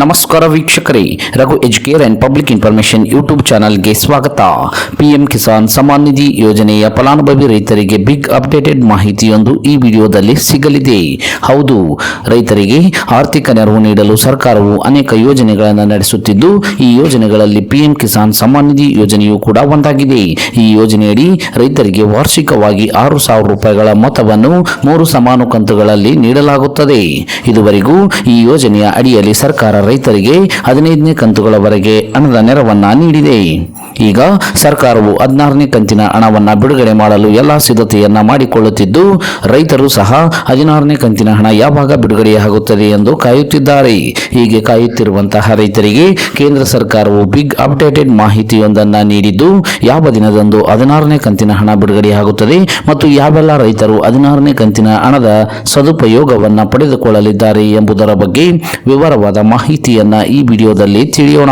ನಮಸ್ಕಾರ ವೀಕ್ಷಕರೇ, Raghu educare and public information YouTube ಚಾನಲ್ಗೆ ಸ್ವಾಗತ. ಪಿಎಂ ಕಿಸಾನ್ ಸಮಾನ್ ನಿಧಿ ಯೋಜನೆಯ ಫಲಾನುಭವಿ ರೈತರಿಗೆ ಬಿಗ್ ಅಪ್ಡೇಟೆಡ್ ಮಾಹಿತಿಯೊಂದು ಈ ವಿಡಿಯೋದಲ್ಲಿ ಸಿಗಲಿದೆ. ಹೌದು, ರೈತರಿಗೆ ಆರ್ಥಿಕ ನೆರವು ನೀಡಲು ಸರ್ಕಾರವು ಅನೇಕ ಯೋಜನೆಗಳನ್ನು ನಡೆಸುತ್ತಿದ್ದು, ಈ ಯೋಜನೆಗಳಲ್ಲಿ ಪಿಎಂ ಕಿಸಾನ್ ಸಮಾನ್ ನಿಧಿ ಯೋಜನೆಯೂ ಕೂಡ ಒಂದಾಗಿದೆ. ಈ ಯೋಜನೆಯಡಿ ರೈತರಿಗೆ ವಾರ್ಷಿಕವಾಗಿ ಆರು ಸಾವಿರ ರೂಪಾಯಿಗಳ ಮೊತ್ತವನ್ನು ಮೂರು ಸಮಾನು ಕಂತುಗಳಲ್ಲಿ ನೀಡಲಾಗುತ್ತದೆ. ಇದುವರೆಗೂ ಈ ಯೋಜನೆಯ ಅಡಿಯಲ್ಲಿ ಸರ್ಕಾರ ರೈತರಿಗೆ ಹದಿನೈದನೇ ಕಂತುಗಳವರೆಗೆ ಹಣದ ನೆರವನ್ನ ನೀಡಿದೆ. ಈಗ ಸರ್ಕಾರವು ಹದಿನಾರನೇ ಕಂತಿನ ಹಣವನ್ನು ಬಿಡುಗಡೆ ಮಾಡಲು ಎಲ್ಲ ಸಿದ್ಧತೆಯನ್ನು ಮಾಡಿಕೊಳ್ಳುತ್ತಿದ್ದು, ರೈತರು ಸಹ ಹದಿನಾರನೇ ಕಂತಿನ ಹಣ ಯಾವಾಗ ಬಿಡುಗಡೆಯಾಗುತ್ತದೆ ಎಂದು ಕಾಯುತ್ತಿದ್ದಾರೆ. ಹೀಗೆ ಕಾಯುತ್ತಿರುವಂತಹ ರೈತರಿಗೆ ಕೇಂದ್ರ ಸರ್ಕಾರವು ಬಿಗ್ ಅಪ್ಡೇಟೆಡ್ ಮಾಹಿತಿಯೊಂದನ್ನು ನೀಡಿದ್ದು, ಯಾವ ದಿನದಂದು ಹದಿನಾರನೇ ಕಂತಿನ ಹಣ ಬಿಡುಗಡೆಯಾಗುತ್ತದೆ ಮತ್ತು ಯಾವೆಲ್ಲ ರೈತರು ಹದಿನಾರನೇ ಕಂತಿನ ಹಣದ ಸದುಪಯೋಗವನ್ನು ಪಡೆದುಕೊಳ್ಳಲಿದ್ದಾರೆ ಎಂಬುದರ ಬಗ್ಗೆ ವಿವರವಾದ ಮಾಹಿತಿಯನ್ನು ಈ ವಿಡಿಯೋದಲ್ಲಿ ತಿಳಿಯೋಣ.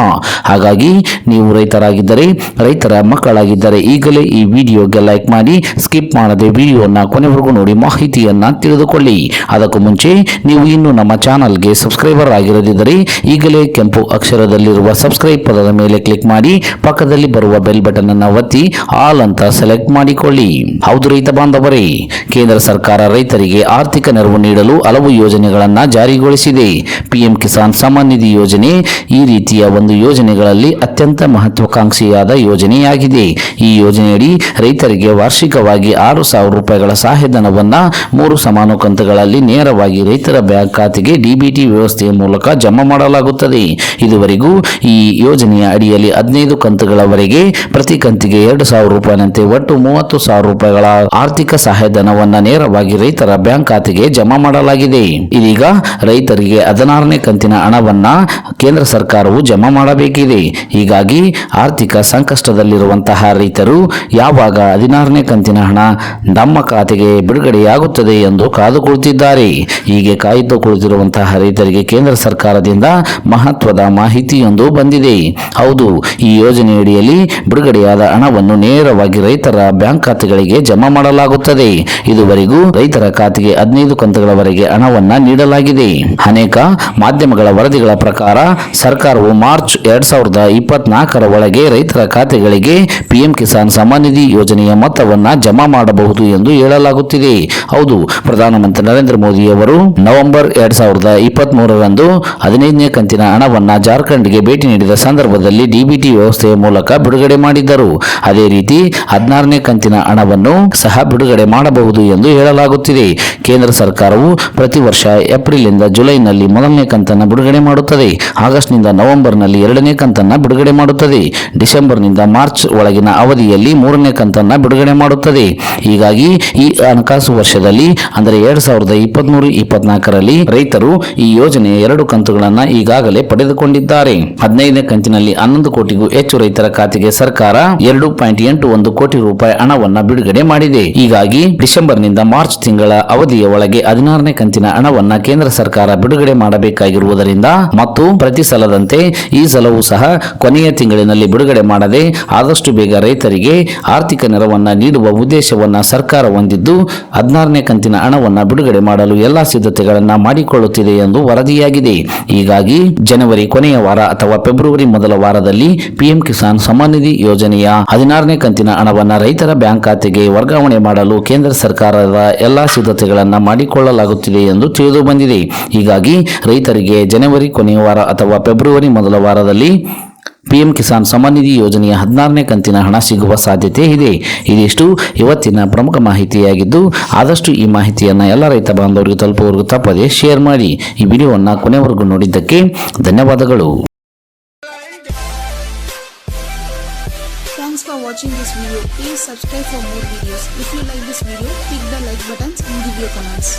ಹಾಗಾಗಿ, ನೀವು ರೈತರಾಗಿದ್ದರೆ ರೈತರ ಮಕ್ಕಳಾಗಿದ್ದರೆ ಈಗಲೇ ಈ ವಿಡಿಯೋಗೆ ಲೈಕ್ ಮಾಡಿ, ಸ್ಕಿಪ್ ಮಾಡದೆ ವಿಡಿಯೋನ ಕೊನೆವರೆಗೂ ನೋಡಿ, ಮಾಹಿತಿಯನ್ನು ತಿಳಿದುಕೊಳ್ಳಿ. ಅದಕ್ಕೂ ಮುಂಚೆ, ನೀವು ಇನ್ನು ನಮ್ಮ ಚಾನಲ್ಗೆ ಸಬ್ಸ್ಕ್ರೈಬರ್ ಆಗಿರದಿದ್ದರೆ ಈಗಲೇ ಕೆಂಪು ಅಕ್ಷರದಲ್ಲಿರುವ ಸಬ್ಸ್ಕ್ರೈಬ್ ಪದದ ಮೇಲೆ ಕ್ಲಿಕ್ ಮಾಡಿ, ಪಕ್ಕದಲ್ಲಿ ಬರುವ ಬೆಲ್ ಬಟನ್ ಅನ್ನು ಒತ್ತಿ, ಆಲ್ ಅಂತ ಸೆಲೆಕ್ಟ್ ಮಾಡಿಕೊಳ್ಳಿ. ಹೌದು ರೈತ ಬಾಂಧವರೇ, ಕೇಂದ್ರ ಸರ್ಕಾರ ರೈತರಿಗೆ ಆರ್ಥಿಕ ನೆರವು ನೀಡಲು ಹಲವು ಯೋಜನೆಗಳನ್ನು ಜಾರಿಗೊಳಿಸಿದೆ. ಪಿಎಂ ಕಿಸಾನ್ ಸಮ್ಮಾನ್ ನಿಧಿ ಯೋಜನೆ ಈ ರೀತಿಯ ಒಂದು ಯೋಜನೆಗಳಲ್ಲಿ ಅತ್ಯಂತ ಮಹತ್ವಾಕಾಂಕ್ಷಿಯಾದ ಯೋಜನೆಯಾಗಿದೆ. ಈ ಯೋಜನೆಯಡಿ ರೈತರಿಗೆ ವಾರ್ಷಿಕವಾಗಿ ಆರು ಸಾವಿರ ರೂಪಾಯಿಗಳ ಸಹಾಯಧನವನ್ನು ಮೂರು ಸಮಾನ ಕಂತುಗಳಲ್ಲಿ ನೇರವಾಗಿ ರೈತರ ಬ್ಯಾಂಕ್ ಖಾತೆಗೆ ಡಿಬಿಟಿ ವ್ಯವಸ್ಥೆಯ ಮೂಲಕ ಜಮಾ ಮಾಡಲಾಗುತ್ತದೆ. ಇದುವರೆಗೂ ಈ ಯೋಜನೆಯ ಅಡಿಯಲ್ಲಿ ಹದಿನೈದು ಕಂತುಗಳವರೆಗೆ ಪ್ರತಿ ಕಂತಿಗೆ ಎರಡು ಸಾವಿರ ರೂಪಾಯಿನಂತೆ ಒಟ್ಟು ಮೂವತ್ತು ಸಾವಿರ ರೂಪಾಯಿಗಳ ಆರ್ಥಿಕ ಸಹಾಯಧನವನ್ನು ನೇರವಾಗಿ ರೈತರ ಬ್ಯಾಂಕ್ ಖಾತೆಗೆ ಜಮಾ ಮಾಡಲಾಗಿದೆ. ಇದೀಗ ರೈತರಿಗೆ ಹದಿನಾರನೇ ಕಂತಿನ ಹಣವನ್ನ ಕೇಂದ್ರ ಸರ್ಕಾರವು ಜಮಾ ಮಾಡಬೇಕಿದೆ. ಹೀಗಾಗಿ ಆರ್ಥಿಕ ಸಂಕಷ್ಟದಲ್ಲಿರುವಂತಹ ರೈತರು ಯಾವಾಗ ಹದಿನಾರನೇ ಕಂತಿನ ಹಣ ನಮ್ಮ ಖಾತೆಗೆ ಬಿಡುಗಡೆಯಾಗುತ್ತದೆ ಎಂದು ಕಾದು ಕುಳಿತಿದ್ದಾರೆ ಹೀಗೆ ಕಾಯ್ದು ಕುಳಿತಿರುವಂತಹ ರೈತರಿಗೆ ಕೇಂದ್ರ ಸರ್ಕಾರದಿಂದ ಮಹತ್ವದ ಮಾಹಿತಿಯೊಂದು ಬಂದಿದೆ. ಹೌದು, ಈ ಯೋಜನೆಯಡಿಯಲ್ಲಿ ಬಿಡುಗಡೆಯಾದ ಹಣವನ್ನು ನೇರವಾಗಿ ರೈತರ ಬ್ಯಾಂಕ್ ಖಾತೆಗಳಿಗೆ ಜಮಾ ಮಾಡಲಾಗುತ್ತದೆ. ಇದುವರೆಗೂ ರೈತರ ಖಾತೆಗೆ ಹದಿನೈದು ಕಂತುಗಳವರೆಗೆ ಹಣವನ್ನ ನೀಡಲಾಗಿದೆ. ಅನೇಕ ಮಾಧ್ಯಮಗಳ ವರದಿಗಳ ಪ್ರಕಾರ ಸರ್ಕಾರವು ಮಾರ್ಚ್ ಎರಡ್ ಸಾವಿರದ ಇಪ್ಪತ್ನಾಲ್ಕರ ಒಳಗೆ ರೈತರ ಖಾತೆಗಳಿಗೆ ಪಿಎಂ ಕಿಸಾನ್ ಸಮ್ಮಾನ್ ನಿಧಿ ಯೋಜನೆಯ ಮೊತ್ತವನ್ನು ಜಮಾ ಮಾಡಬಹುದು ಎಂದು ಹೇಳಲಾಗುತ್ತಿದೆ. ಹೌದು, ಪ್ರಧಾನಮಂತ್ರಿ ನರೇಂದ್ರ ಮೋದಿ ಅವರು ನವೆಂಬರ್ ಎರಡ್ ಸಾವಿರದ ಇಪ್ಪತ್ತ್ ಮೂರರಂದು ಹದಿನೈದನೇ ಕಂತಿನ ಹಣವನ್ನು ಜಾರ್ಖಂಡ್ಗೆ ಭೇಟಿ ನೀಡಿದ ಸಂದರ್ಭದಲ್ಲಿ ಡಿಬಿಟಿ ವ್ಯವಸ್ಥೆಯ ಮೂಲಕ ಬಿಡುಗಡೆ ಮಾಡಿದ್ದರು. ಅದೇ ರೀತಿ ಹದಿನಾರನೇ ಕಂತಿನ ಹಣವನ್ನು ಸಹ ಬಿಡುಗಡೆ ಮಾಡಬಹುದು ಎಂದು ಹೇಳಲಾಗುತ್ತಿದೆ. ಕೇಂದ್ರ ಸರ್ಕಾರವು ಪ್ರತಿ ವರ್ಷ ಏಪ್ರಿಲ್ ಏಪ್ರಿಲ್ನಿಂದ ಜುಲೈನಲ್ಲಿ ಮೊದಲನೇ ಕಂತನ್ನು ಬಿಡುಗಡೆ ಮಾಡುತ್ತದೆ. ಆಗಸ್ಟ್ನಿಂದ ನವೆಂಬರ್ನಲ್ಲಿ ಎರಡನೇ ಕಂತನ್ನು ಬಿಡುಗಡೆ ಮಾಡುತ್ತದೆ. ಡಿಸೆಂಬರ್ನಿಂದ ಮಾರ್ಚ್ ಒಳಗಿನ ಅವಧಿಯಲ್ಲಿ ಮೂರನೇ ಕಂತನ್ನು ಬಿಡುಗಡೆ ಮಾಡುತ್ತದೆ. ಹೀಗಾಗಿ ಈ ಹಣಕಾಸು ವರ್ಷದಲ್ಲಿ, ಅಂದರೆ ಎರಡ್ ಸಾವಿರದ ಇಪ್ಪತ್ಮೂರು, ಇಪ್ಪತ್ನಾಲ್ಕರಲ್ಲಿ ರೈತರು ಈ ಯೋಜನೆಯ ಎರಡು ಕಂತುಗಳನ್ನು ಈಗಾಗಲೇ ಪಡೆದುಕೊಂಡಿದ್ದಾರೆ. ಹದಿನೈದನೇ ಕಂತಿನಲ್ಲಿ ಹನ್ನೊಂದು ಕೋಟಿಗೂ ಹೆಚ್ಚು ರೈತರ ಖಾತೆಗೆ ಸರ್ಕಾರ ಎರಡು ಪಾಯಿಂಟ್ ಎಂಟು ಒಂದು ಕೋಟಿ ರೂಪಾಯಿ ಹಣವನ್ನು ಬಿಡುಗಡೆ ಮಾಡಿದೆ. ಹೀಗಾಗಿ ಡಿಸೆಂಬರ್ನಿಂದ ಮಾರ್ಚ್ ತಿಂಗಳ ಅವಧಿಯ ಒಳಗೆ ಹದಿನಾರನೇ ಕಂತಿನ ಹಣವನ್ನು ಕೇಂದ್ರ ಸರ್ಕಾರ ಬಿಡುಗಡೆ ಮಾಡಬೇಕಾಗಿರುವುದರಿಂದ, ಮತ್ತು ಪ್ರತಿ ಸಲದಂತೆ ಈ ಸಲವೂ ಸಹ ಕೊನೆಯ ತಿಂಗಳಿನಲ್ಲಿ ಬಿಡುಗಡೆ ಮಾಡದೆ ಆದಷ್ಟು ಬೇಗ ರೈತರಿಗೆ ಆರ್ಥಿಕ ನೆರವನ್ನು ನೀಡುವ ಉದ್ದೇಶವನ್ನು ಸರ್ಕಾರ ಹೊಂದಿದ್ದು ಹದಿನಾರನೇ ಕಂತಿನ ಹಣವನ್ನು ಬಿಡುಗಡೆ ಮಾಡಲು ಎಲ್ಲ ಸಿದ್ಧತೆಗಳನ್ನು ಮಾಡಿಕೊಳ್ಳುತ್ತಿದೆ ಎಂದು ವರದಿಯಾಗಿದೆ. ಹೀಗಾಗಿ ಜನವರಿ ಕೊನೆಯ ವಾರ ಅಥವಾ ಫೆಬ್ರವರಿ ಮೊದಲ ವಾರದಲ್ಲಿ ಪಿಎಂ ಕಿಸಾನ್ ಸಮ್ಮಾನ್ ನಿಧಿ ಯೋಜನೆಯ ಹದಿನಾರನೇ ಕಂತಿನ ಹಣವನ್ನು ರೈತರ ಬ್ಯಾಂಕ್ ಖಾತೆಗೆ ವರ್ಗಾವಣೆ ಮಾಡಲು ಕೇಂದ್ರ ಸರ್ಕಾರದ ಎಲ್ಲಾ ಸಿದ್ಧತೆಗಳನ್ನು ಮಾಡಿಕೊಳ್ಳಲಾಗುತ್ತಿದೆ ಎಂದು ತಿಳಿದು ಬಂದಿದೆ. ಹೀಗಾಗಿ ರೈತರಿಗೆ ಜನವರಿ ಕೊನೆಯ ವಾರ ಅಥವಾ ಫೆಬ್ರವರಿ ಮೊದಲ ವಾರದಲ್ಲಿ ಪಿಎಂ ಕಿಸಾನ್ ಸಮ್ಮಾನ್ ನಿಧಿ ಯೋಜನೆಯ ಹದಿನಾರನೇ ಕಂತಿನ ಹಣ ಸಿಗುವ ಸಾಧ್ಯತೆ ಇದೆ ಇದಿಷ್ಟು ಇವತ್ತಿನ ಪ್ರಮುಖ ಮಾಹಿತಿಯಾಗಿದ್ದು ಆದಷ್ಟು ಈ ಮಾಹಿತಿಯನ್ನು ಎಲ್ಲ ರೈತ ಬಾಂಧವರಿಗೆ ತಲುಪುವವರೆಗೂ ತಪ್ಪದೆ ಶೇರ್ ಮಾಡಿ ಈ ವಿಡಿಯೋವನ್ನು ಕೊನೆವರೆಗೂ ನೋಡಿದ್ದಕ್ಕೆ ಧನ್ಯವಾದಗಳು Thanks for watching this video. Please subscribe for more videos. If you like this video, click the like buttons and give your comments.